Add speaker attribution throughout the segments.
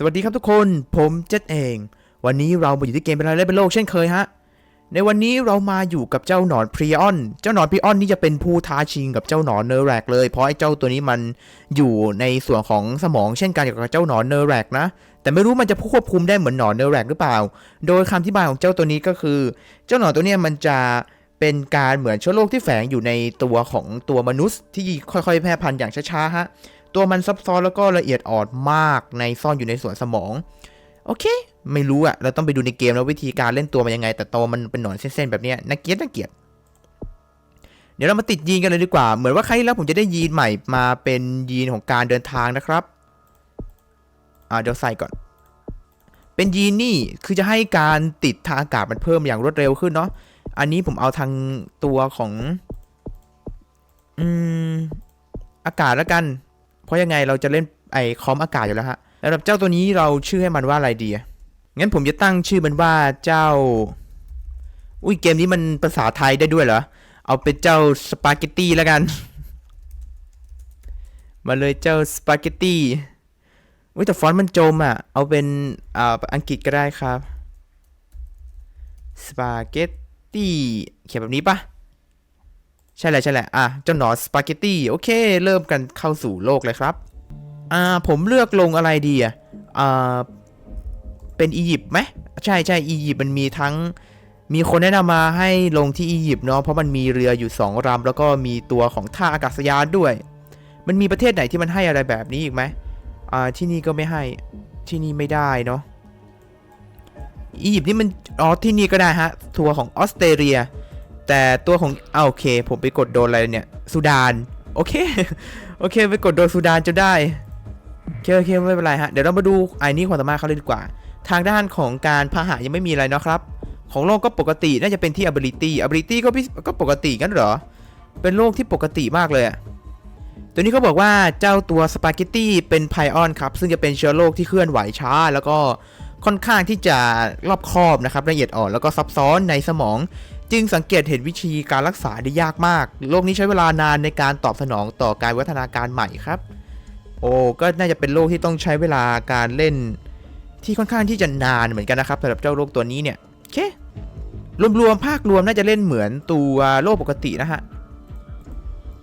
Speaker 1: สวัสดีครับทุกคน ผมเจษเอง วันนี้เรามาอยู่ที่เกมเป็นอะไรเล่นเป็นโลกเช่นเคยฮะ ในวันนี้เรามาอยู่กับเจ้าหนอนพรีออน เจ้าหนอนพรีออนนี่จะเป็นผู้ท้าชิงกับเจ้าหนอนเนอร์แรกเลย เพราะไอ้เจ้าตัวนี้มันอยู่ในส่วนของสมองเช่นกันกับเจ้าหนอนเนอร์แรกนะ แต่ไม่รู้มันจะควบคุมได้เหมือนหนอนเนอร์แรกหรือเปล่า โดยคำอธิบายของเจ้าตัวนี้ก็คือ เจ้าหนอนตัวนี้มันจะเป็นการเหมือนเชื้อโรคที่แฝงอยู่ในตัวของตัวมนุษย์ที่ค่อยๆ แพร่พันธุ์อย่างช้าๆฮะ ตัวมันซับซ้อนแล้วก็ละเอียดอ่อนมากในซ่อนอยู่ในส่วนสมอง โอเค ไม่รู้อะเราต้องไปดูในเกมแล้ววิธีการเล่นตัวมันยังไง แต่ตัวมันเป็นหนอนเส้นๆแบบนี้น่าเกลียดน่าเกลียด เดี๋ยวเรามาติดยีนกันเลยดีกว่า เหมือนว่าครั้งที่แล้วผมจะได้ยีนใหม่มาเป็นยีนของการเดินทางนะครับ อ่าเดี๋ยวใส่ก่อน เป็นยีนนี่คือจะให้การติดทางอากาศมันเพิ่มอย่างรวดเร็วขึ้นเนาะ อันนี้ผมเอาทางตัวของ อืม อากาศแล้วกัน เพราะยังไงเราจะเล่นไอคอมอากาศอยู่แล้วฮะแล้วเจ้าตัวนี้เราชื่อให้มันว่าอะไรดีอะงั้นผมจะตั้งชื่อมันว่าเจ้า อุ้ยเกมนี้มันภาษาไทยได้ด้วยเหรอ เอาเป็นเจ้าสปาเกตตี้แล้วกัน มาเลยเจ้าสปาเกตตี้อุ้ยแต่ฟอนต์มันจมอะ เอาเป็นอ่าอังกฤษก็ได้ครับ สปาเกตตี้เขียนแบบนี้ปะ ใช่แหละใช่แหละอะเจ้าหนอนสปาเกตตี้โอเค เริ่มกันเข้าสู่โลกเลยครับ อ่าผมเลือกลงอะไรดีอะอ่าเป็นอียิปต์ไหมใช่ใช่อียิปต์มันมีทั้งมีคนแนะนำมาให้ลงที่อียิปต์เนาะเพราะมันมีเรืออยู่สองลำแล้วก็มีตัวของท่าอากาศยานด้วย มันมีประเทศไหนที่มันให้อะไรแบบนี้อีกไหมอ่าที่นี่ก็ไม่ให้ที่นี่ไม่ได้เนาะอียิปต์นี่มันอ๋อที่นี่ก็ได้ฮะทัวร์ของออสเตรเลีย แต่ตัวของอ่าโอเค ผมไปกดโดนอะไรเนี่ยสุดานโอเคโอเคไปกดโดนสุดานจะได้โอเคโอเคไม่เป็นไรฮะเดี๋ยวเรามาดูไอ้นี่ความสามารถเขาเลยดีกว่า ทางด้านของการพาหะยังไม่มีอะไรเนาะครับของโลกก็ปกติน่าจะเป็นที่ ability ability ก็ก็ปกติกันเหรอ เป็นโลกที่ปกติมากเลยตัวนี้เขาบอกว่าเจ้าตัวสปาเกตตี้เป็นไพออนครับ ซึ่งจะเป็นเชื้อโรคที่เคลื่อนไหวช้า แล้วก็ค่อนข้างที่จะรอบคอบนะครับละเอียดอ่อนแล้วก็ซับซ้อนในสมอง จึงสังเกตเห็นวิธีการรักษาได้ยากมาก โรคนี้ใช้เวลานานในการตอบสนองต่อการวัฒนาการใหม่ครับ โอ้ก็น่าจะเป็นโรคที่ต้องใช้เวลาการเล่น ที่ค่อนข้างที่จะนานเหมือนกันนะครับสำหรับเจ้าโรคตัวนี้เนี่ยโอเครวมๆภาครวมน่าจะเล่นเหมือนตัวโรคปกตินะฮะ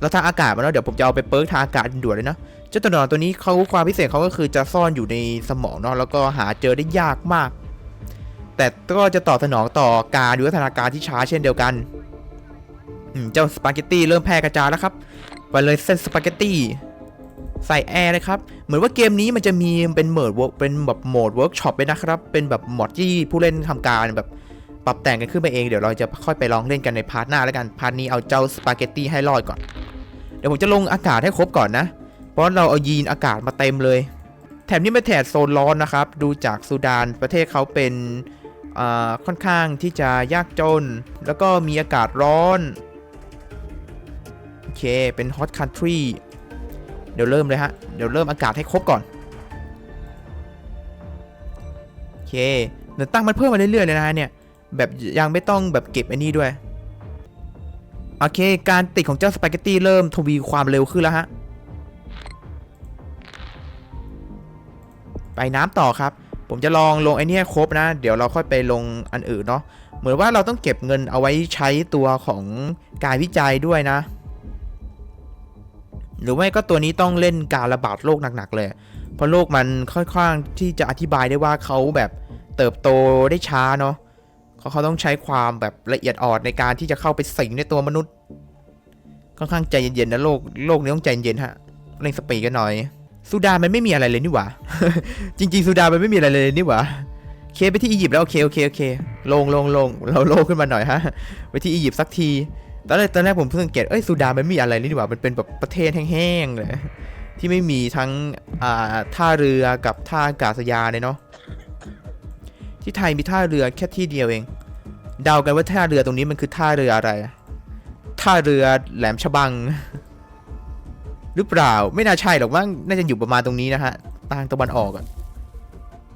Speaker 1: แล้วทางอากาศมาแล้วเดี๋ยวผมจะเอาไปเปิร์กทางอากาศด่วนเลยเนาะเจ้าตัวหนอนตัวนี้เขาความพิเศษเขาก็คือจะซ่อนอยู่ในสมองเนาะแล้วก็หาเจอได้ยากมาก แต่ก็จะตอบสนองต่อการวิวัฒนาการที่ช้าเช่นเดียวกันเจ้าสปาเกตตี้เริ่มแพร่กระจายแล้วครับไปเลยเส้นสปาเกตตี้ใส่แอร์เลยครับ เหมือนว่าเกมนี้มันจะมีเป็นโหมด work เป็นแบบโหมดเวิร์กช็อปเลยนะครับ เป็นแบบโหมดที่ผู้เล่นทำการแบบปรับแต่งกันขึ้นมาเอง เดี๋ยวเราจะค่อยไปลองเล่นกันในพาร์ทหน้าแล้วกัน พาร์ทนี้เอาเจ้าสปาเกตตี้ให้รอดก่อน เดี๋ยวผมจะลงอากาศให้ครบก่อนนะ เพราะเราเอายีนอากาศมาเต็มเลย แถบนี้เป็นแถบโซนร้อนนะครับ ดูจากซูดานประเทศเขาเป็น ค่อนข้างที่จะยากจน แล้วก็มีอากาศร้อน โอเค เป็น hot country เดี๋ยวเริ่มเลยฮะ เดี๋ยวเริ่มอากาศให้ครบก่อน โอเค เดี๋ยวตั้งมันเพิ่มมาเรื่อยๆเลยนะฮะเนี่ย แบบยังไม่ต้องแบบเก็บอันนี้ด้วย โอเค การติดของเจ้าสปาเกตตี้เริ่มทวีความเร็วขึ้นแล้วฮะ ไปน้ำต่อครับ ผมจะลองลงไอเนี้ยครบนะ เดี๋ยวเราค่อยไปลงอันอื่นเนาะเหมือนว่าเราต้องเก็บเงินเอาไว้ใช้ตัวของการวิจัยด้วยนะ หรือไม่ก็ตัวนี้ต้องเล่นการระบาดโรคหนักๆเลย เพราะโรคมันค่อนข้างที่จะอธิบายได้ว่าเขาแบบเติบโตได้ช้าเนาะเขาเขาต้องใช้ความแบบละเอียดอ่อนในการที่จะเข้าไปสิงในตัวมนุษย์ ค่อนข้างใจเย็นๆนะโลกโลกนี้ต้องใจเย็นฮะเร่งสปีดกันหน่อย ซูดามันไม่มีอะไรเลยนี่หว่า จริงๆซูดามันไม่มีอะไรเลยนี่หว่า เคไปที่อียิปต์แล้วโอเคโอเคโอเคลงลงลงเราโลงขึ้นมาหน่อยฮะ ไปที่อียิปต์สักที ตอนแรกตอนแรกผมเพิ่งสังเกตเอ้ยซูดามันไม่มีอะไรเลยนี่หว่า มันเป็นแบบประเทศแห้งๆเลยที่ไม่มีทั้งอ่าท่าเรือกับท่าอากาศยานเลยเนาะที่ไทยมีท่าเรือแค่ที่เดียวเอง เดากันว่าท่าเรือตรงนี้มันคือท่าเรืออะไร ท่าเรือแหลมฉบัง หรือเปล่าไม่น่าใช่หรอกมั้งน่าจะอยู่ประมาณตรงนี้นะฮะทางตะวันออกอะ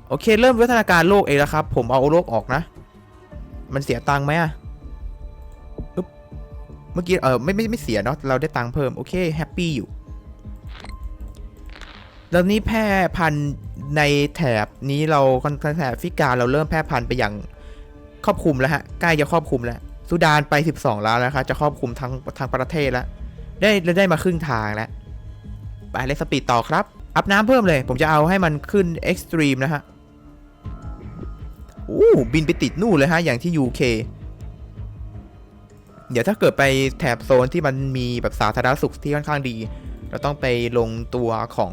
Speaker 1: โอเค เริ่มวิวัฒนาการโลกเองแล้วครับ ผมเอาโลกออกนะ มันเสียตังค์ไหมอะเมื่อกี้เออไม่ไม่ไม่เสียเนาะเราได้ตังค์เพิ่ม โอเคแฮปปี้อยู่แล้วนี้แพร่พันธุ์ในแถบนี้เราแถบแอฟริกาเราเริ่มแพร่พันธุ์ไปอย่างครอบคลุมแล้วฮะใกล้จะครอบคลุมแล้วสุดานไป 12ล้านแล้วนะครับจะครอบคลุมทั้งทั้งประเทศแล้วได้ได้มาครึ่งทางแล้ว ไปเลสสปีดต่อครับ อัพน้ำเพิ่มเลย ผมจะเอาให้มันขึ้นเอ็กซ์ตรีมนะฮะอู้บินไปติดนู่นเลยฮะ อย่างที่ UK เดี๋ยวถ้าเกิดไปแถบโซนที่มันมีแบบสาธารณสุขที่ค่อนข้างดี เราต้องไปลงตัวของ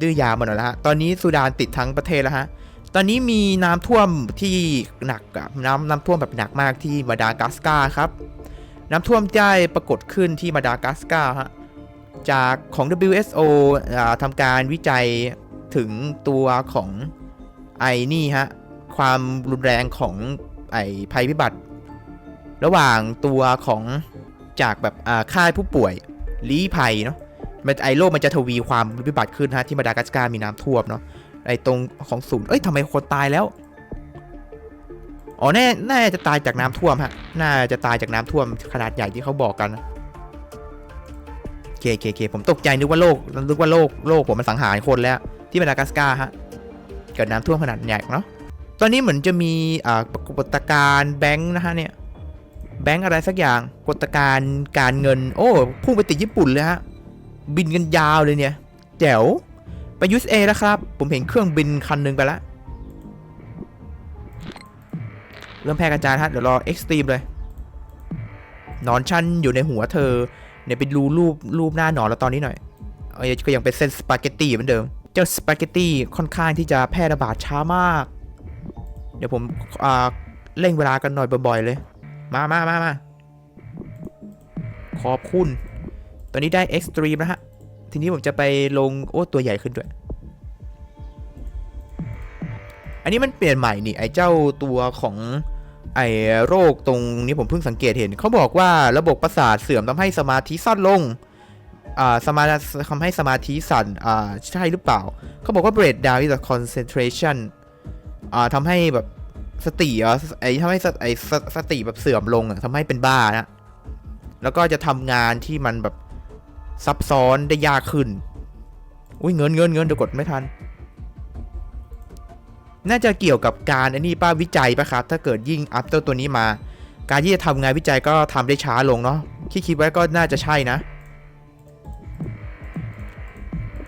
Speaker 1: ดื้อยามาหน่อยแล้วฮะ ตอนนี้สุดานติดทั้งประเทศแล้วฮะ ตอนนี้มีน้ำท่วมที่หนักอะน้ำน้ำท่วมแบบหนักมากที่มาดากัสการ์ครับ น้ำท่วมได้ปรากฏขึ้นที่มาดากัสการ์ฮะ จากของ WSO อทำการวิจัยถึงตัวของไอ้นี่ฮะ ความรุนแรงของไอ้ภัยพิบัติ ระหว่างตัวของจากแบบอ่าค่ายผู้ป่วยลี้ภัยเนาะมันไอโลกมันจะทวีความวิบัติขึ้นฮะที่มาดากัสการ์มีน้ำท่วมเนาะไอตรงของศูนย์เอ้ยทำไมคนตายแล้ว อ๋อแน่น่าจะตายจากน้ำท่วมฮะน่าจะตายจากน้ำท่วมขนาดใหญ่ที่เขาบอกกันนะ เคโอเคโอเคผมตกใจนึกว่าโลกนึกว่าโลกโลกผมมันสังหารคนแล้วที่มาดากัสการ์ฮะเกิดน้ำท่วมขนาดใหญ่เนาะตอนนี้เหมือนจะมีอ่าปรากฏการณ์แบงค์นะฮะเนี่ยแบงค์อะไรสักอย่างปรากฏการณ์การเงิน โอ้พุ่งไปติดญี่ปุ่นเลยฮะบินกันยาวเลยเนี่ยแจ๋วไปยูสเอแล้วครับ ผมเห็นเครื่องบินคันหนึงไปแล้วเริ่มแพร่กระจายฮะเดี๋ยวรอเอ็กซ์ตรีมเลยนอนชันอยู่ในหัวเธอ เนี่ยไปดูรูปรูปหน้าหนอนแล้วตอนนี้หน่อยเอ้ยก็ยังเป็นเส้นสปาเกตตีเหมือนเดิม เจ้าสปาเกตตีค่อนข้างที่จะแพร่ระบาดช้ามาก เดี๋ยวผมอ่าเร่งเวลากันหน่อยบ่อยๆเลย มามามามาขอบคุณ ตอนนี้ได้เอ็กซ์ตรีมนะฮะ ทีนี้ผมจะไปลงโอ้ตัวใหญ่ขึ้นด้วย อันนี้มันเปลี่ยนใหม่นี่ไอ้เจ้าตัวของ ไอ้โรคตรงนี้ผมเพิ่งสังเกตเห็น เขาบอกว่าระบบประสาทเสื่อมทำให้สมาธิสั้นลงอ่าสมาทำให้สมาธิสั่นอ่าใช่หรือเปล่า เขาบอกว่า break down is a concentration อ่าทำให้แบบสติเหรอไอ้ทำให้สไอ้สสติแบบเสื่อมลงอะทำให้เป็นบ้านะแล้วก็จะทำงานที่มันแบบซับซ้อนได้ยากขึ้น อุ้ยเงินเงินเงินเดี๋ยวกดไม่ทัน น่าจะเกี่ยวกับการอันนี้ป้าวิจัยปะครับ ถ้าเกิดยิ่งอัพเจ้าตัวนี้มา การที่จะทำงานวิจัยก็ทำได้ช้าลงเนาะที่คิดไว้ก็น่าจะใช่นะ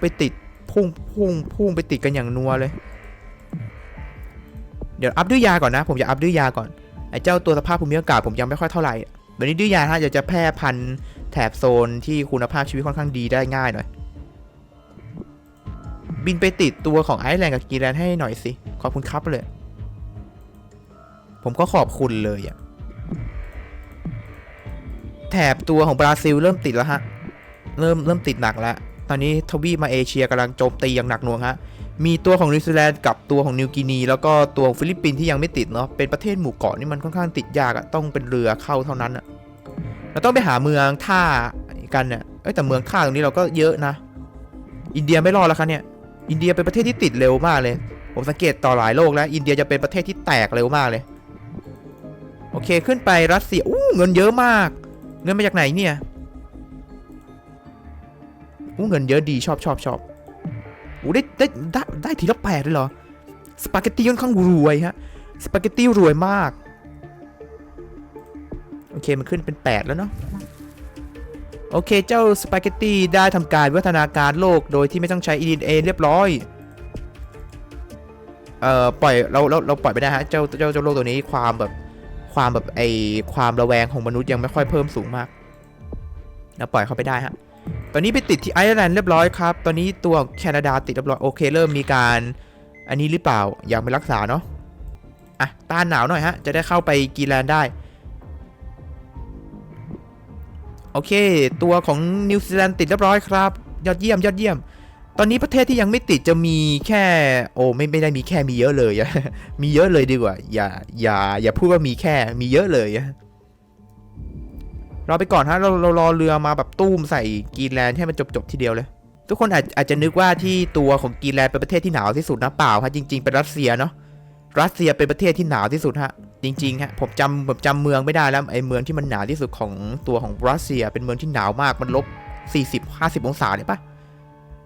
Speaker 1: ไปติดพุ่งพุ่งพุ่งไปติดกันอย่างนัวเลย เดี๋ยวอัพด้วยยาก่อนนะ ผมจะอัพด้วยยาก่อนไอ้เจ้าตัวสภาพภูมิอากาศผมยังไม่ค่อยเท่าไหร่เดี๋ยวนี้ด้วยยาถ้าจะจะแพร่พันธุ์แถบโซนที่คุณภาพชีวิตค่อนข้างดีได้ง่ายหน่อยบินไปติดตัวของไอซ์แลนด์กับกรีแลนด์ให้หน่อยสิ ขอบคุณครับเลย ผมก็ขอบคุณเลยอะแถบตัวของบราซิลเริ่มติดแล้วฮะ เริ่มเริ่มติดหนักแล้ว ตอนนี้ทวีปมาเอเชียกำลังโจมตีอย่างหนักหน่วงฮะ มีตัวของนิวซีแลนด์กับตัวของนิวกินี แล้วก็ตัวของฟิลิปปินส์ที่ยังไม่ติดเนาะ เป็นประเทศหมู่เกาะนี่มันค่อนข้างติดยากอะต้องเป็นเรือเข้าเท่านั้นอะเราต้องไปหาเมืองท่ากันเนี่ยเอ้ยแต่เมืองท่าตรงนี้เราก็เยอะนะ อินเดียไม่รอดแล้วครับเนี่ย อินเดียเป็นประเทศที่ติดเร็วมากเลย ผมสังเกตต่อหลายโลกแล้วอินเดียจะเป็นประเทศที่แตกเร็วมากเลย โอเคขึ้นไปรัสเซียอู้เงินเยอะมาก เงินมาจากไหนเนี่ยอู้เงินเยอะดีชอบชอบชอบอู้ได้ได้ได้ได้ทีละแปดเลยเหรอ สปาเกตตี้ค่อนข้างรวยฮะ สปาเกตตี้รวยมาก โอเคมันขึ้นเป็น8แล้วเนาะโอเค เจ้าสปาเกตตี้ได้ทำการวิวัฒนาการโลกโดยที่ไม่ต้องใช้ DNA เรียบร้อย เอ่อปล่อยเราเราเราปล่อยไปได้ฮะเจ้าเจ้าเจ้าโลกตัวนี้ความแบบความแบบไอความระแวงของมนุษย์ยังไม่ค่อยเพิ่มสูงมากแล้วปล่อยเขาไปได้ฮะตอนนี้ไปติดที่ไอร์แลนด์เรียบร้อยครับ ตอนนี้ตัวแคนาดาติดเรียบร้อยโอเคเริ่มมีการอันนี้หรือเปล่าอยังไม่รักษาเนาะอะต้านหนาวหน่อยฮะ จะได้เข้าไปกรีนแลนด์ได้ โอเค ตัวของนิวซีแลนด์ติดเรียบร้อยครับ ยอดเยี่ยมยอดเยี่ยม ตอนนี้ประเทศที่ยังไม่ติดจะมีแค่โอ้ไม่ไม่ได้มีแค่มีเยอะเลย มีเยอะเลยดีกว่า อย่าอย่าอย่าพูดว่ามีแค่มีเยอะเลยรอไปก่อนฮะเราเรารอเรือมาแบบตุ้มใส่กรีนแลนด์ให้มันจบจบทีเดียวเลย ทุกคนอาจอาจจะนึกว่าที่ตัวของกรีนแลนด์เป็นประเทศที่หนาวที่สุดนะเปล่าฮะจริงๆเป็นรัสเซียเนาะรัสเซียเป็นประเทศที่หนาวที่สุดฮะจริงๆฮะผมจำผมจำเมืองไม่ได้แล้วไอ้เมืองที่มันหนาวที่สุดของตัวของรัสเซีย เป็นเมืองที่หนาวมากมันลบ40 50 องศาเลยปะ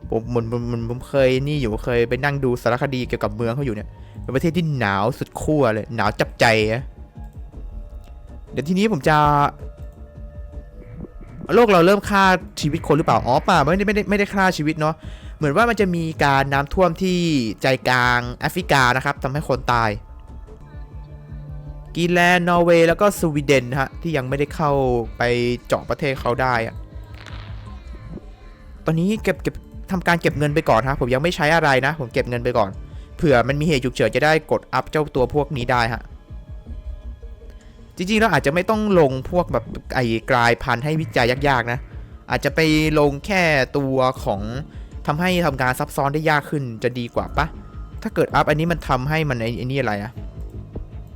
Speaker 1: ผมเหมือนผมผมผมเคยนี่อยู่เคยไปนั่งดูสารคดีเกี่ยวกับเมืองเขาอยู่เนี่ยเป็นประเทศที่หนาวสุดขั้วเลย หนาวจับใจอะเดี๋ยวทีนี้ผมจะ โลกเราเริ่มฆ่าชีวิตคนหรือเปล่าอ๋อเปล่าไม่ได้ไม่ได้ไม่ได้ฆ่าชีวิตเนาะเหมือนว่ามันจะมีการน้ำท่วมที่ใจกลางแอฟริกานะครับทำให้คนตายกรีนแลนด์นอร์เวย์แล้วก็สวีเดนฮะที่ยังไม่ได้เข้าไปเจาะประเทศเขาได้อะตอนนี้เก็บเก็บ ทำการเก็บเงินไปก่อนฮะผมยังไม่ใช้อะไรนะ ผมเก็บเงินไปก่อน เผื่อมันมีเหตุฉุกเฉินจะได้กดอัพเจ้าตัวพวกนี้ได้ฮะจริงๆเราอาจจะไม่ต้องลงพวกแบบไอ้กลายพันธุ์ให้วิจัยยากๆนะ อาจจะไปลงแค่ตัวของทำให้ทำการซับซ้อนได้ยากขึ้นจะดีกว่าปะถ้าเกิดอัพอันนี้มันทำให้มันไอ้ไอ้นี่อะไรอะ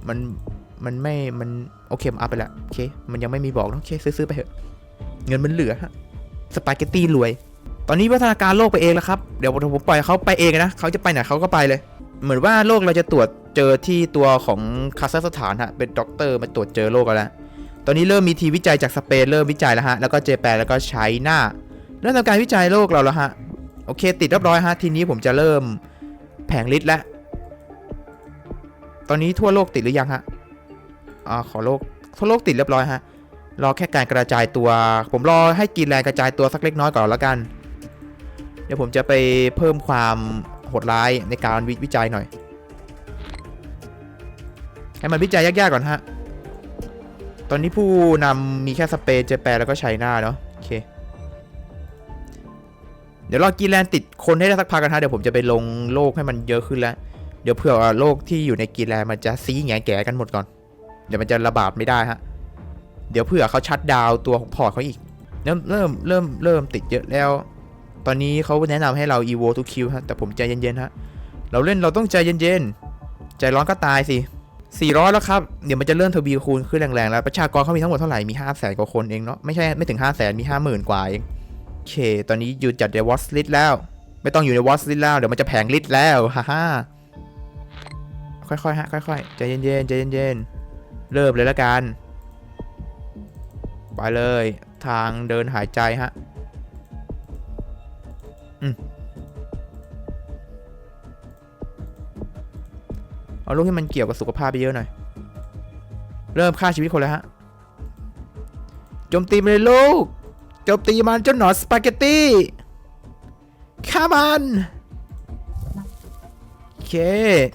Speaker 1: มันมันไม่มันโอเคมันอัพไปแล้วโอเค มันยังไม่มีบอกนะโอเคซื้อๆไปเถอะ เงินมันเหลือฮะสปาเกตตี้รวย ตอนนี้พัฒนาการโลกไปเองแล้วครับ เดี๋ยวผมปล่อยเขาไปเองนะเขาจะไปไหนเขาก็ไปเลย เหมือนว่าโรคเราจะตรวจเจอที่ตัวของคาซัคสถานฮะ เป็นด็อกเตอร์มาตรวจเจอโรคกันแล้ว ตอนนี้เริ่มมีทีมวิจัยจากสเปนเริ่มวิจัยแล้วฮะ แล้วก็เจแปนแล้วก็ไชน่าเริ่มทำการวิจัยโรคเราแล้วฮะ โอเค ติดเรียบร้อยฮะ ทีนี้ผมจะเริ่มแผงฤทธิ์แล้ว ตอนนี้ทั่วโลกติดหรือยังฮะ อ่า ขอโลก ทั่วโลกติดเรียบร้อยฮะ รอแค่การกระจายตัว ผมรอให้กรีนแลนด์กระจายตัวสักเล็กน้อยก่อนแล้วกัน เดี๋ยวผมจะไปเพิ่มความโหดร้ายในการวิวจัยหน่อย ให้มันวิจัยยากๆก่อนฮะ ตอนนี้ผู้นำมีแค่สเปนเจแปนแล้วก็ไชน่าเนาะโอเค เดี๋ยวรอกรีนแลนติดคนให้ได้สักพักกันฮะ เดี๋ยวผมจะไปลงโลกให้มันเยอะขึ้นแล้ว เดี๋ยวเผื่อโลกที่อยู่ในกรีนแลนมันจะซีแงแก่กันหมดก่อน เดี๋ยวมันจะระบาดไม่ได้ฮะ เดี๋ยวเผื่อเขาชัดดาวตัวของพอร์ตเขาอีก เริ่มเริ่มเริ่มเริ่มติดเยอะแล้ว ตอนนี้เขาแนะนำให้เรา evo to kill ฮะแต่ผมใจเย็นๆฮะเราเล่นเราต้องใจเย็นๆ ใจร้อนก็ตายสิ 400 แล้วครับ เดี๋ยวมันจะเลื่อนทวีคูณขึ้นแรงๆ แล้ว ประชากรเขามีทั้งหมดเท่าไหร่ มี 5 0 0 0 0 0กว่าคนเองเนาะ ไม่ใช่ไม่ถึง5 0 0 0 0 0 มี 50,000 กว่าเอง โอเค ตอนนี้อยู่จัดในวอตลิสแล้ว ไม่ต้องอยู่ในวอตลิสแล้ว เดี๋ยวมันจะแผงลิสแล้วฮ่าฮ่าค่อยๆฮะ ค่อยๆ ใจเย็นๆ ใจเย็นๆ เริ่มเลยละกัน ไปเลย ทางเดินหายใจฮะ เอาลูกที่มันเกี่ยวกับสุขภาพไปเยอะหน่อย เริ่มฆ่าชีวิตคนแล้วฮะ โจมตีมันเลยลูก โจมตีมันเจ้าหนอนสปาเกตตี้ ฆ่ามัน โอเค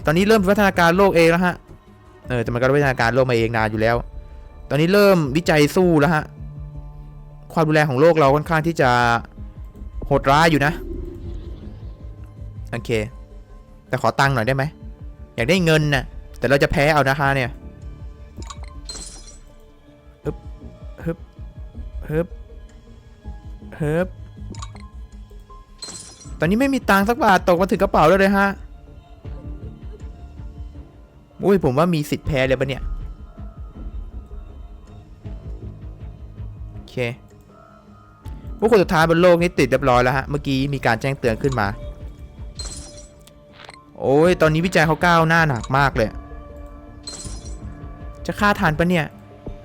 Speaker 1: ตอนนี้เริ่มพัฒนาการโลกเองแล้วฮะ เออแต่มันก็พัฒนาการโลกมาเองนานอยู่แล้ว ตอนนี้เริ่มวิจัยสู้แล้วฮะ ความรุนแรงของโลกเราค่อนข้างที่จะโหดร้ายอยู่นะ โอเค แต่ขอตังค์หน่อยได้ไหม อยากได้เงินน่ะแต่เราจะแพ้เอานะคะเนี่ยฮึบฮึบฮึบฮึบตอนนี้ไม่มีตังค์สักบาทตกมาถึงกระเป๋าแล้วเลยฮะอุ้ยผมว่ามีสิทธิ์แพ้เลยปะเนี่ยโอเคผู้คนสุดท้ายบนโลกนี้ติดเรียบร้อยแล้วฮะ เมื่อกี้มีการแจ้งเตือนขึ้นมา โอ้ย ตอนนี้วิจัยเขาก้าวหน้าหนักมากเลย จะฆ่าทันปะเนี่ย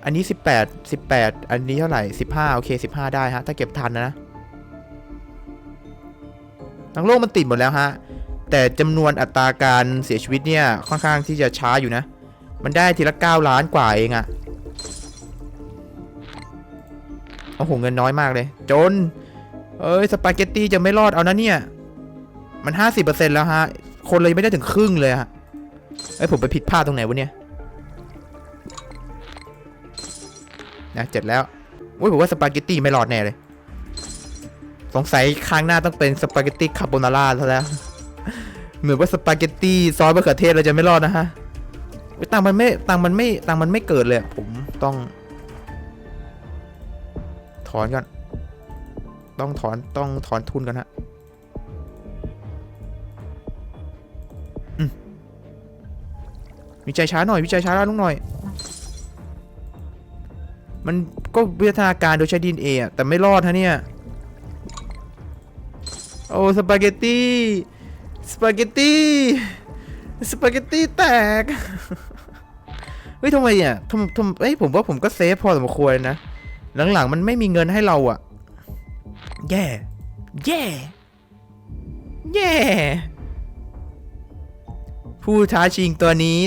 Speaker 1: อันนี้ 18 18 อันนี้เท่าไหร่ 15 โอเค 15 ได้ฮะ ถ้าเก็บทันนะทั้งโลกมันติดหมดแล้วฮะ แต่จำนวนอัตราการเสียชีวิตเนี่ย ค่อนข้างที่จะช้าอยู่นะ มันได้ทีละ 9 ล้านกว่าเองอะโอ้โห เงินน้อยมากเลย จน เอ้ย สปาเกตตี้จะไม่รอดเอานะเนี่ย มัน 50%แล้วฮะ คนเลยไม่ได้ถึงครึ่งเลยฮะไอ้ผมไปผิดพลาดตรงไหนวะเนี่ยนะเจ็ดแล้วอุ้ยผมว่าสปาเกตตี้ไม่รอดแน่เลย สงสัยครั้งหน้าต้องเป็นสปาเกตตี้คาโบนาร่าซะแล้ว เหมือนว่าสปาเกตตี้ซอสมะเขือเทศเราจะไม่รอดนะฮะตังมันไม่ตังมันไม่ตังมันไม่เกิดเลย ผมต้อง ถอนก่อน ต้องถอนต้องถอนทุนกันฮะ วิจัยช้าหน่อยวิจัยช้าลุงหน่อย มันก็วิทยาการโดยใช้ดินเอะแต่ไม่รอดฮะเนี่ย โอ้สปาเกตตี้สปาเกตตี้สปาเกตตี้แตก เฮ้ยทำไมอะทำทำเอ้ยผมว่าผมก็เซฟพอสมควรนะ หลังๆมันไม่มีเงินให้เราอะ แย่ แย่ แย่ ผู้ท้าชิงตัวนี้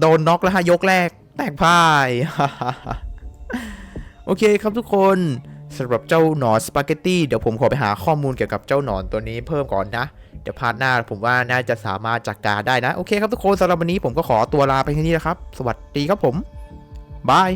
Speaker 1: โดนน็อกแล้วฮะยกแรก แตกพ่าย โอเคครับทุกคนสำหรับเจ้าหนอนสปาเกตตี้เดี๋ยวผมขอไปหาข้อมูลเกี่ยวกับเจ้าหนอนตัวนี้เพิ่มก่อนนะ เดี๋ยวพาร์ทหน้าผมว่าน่าจะสามารถจัดการได้นะ โอเคครับทุกคนสำหรับวันนี้ผมก็ขอตัวลาไปแค่นี้นะครับ สวัสดีครับผมบาย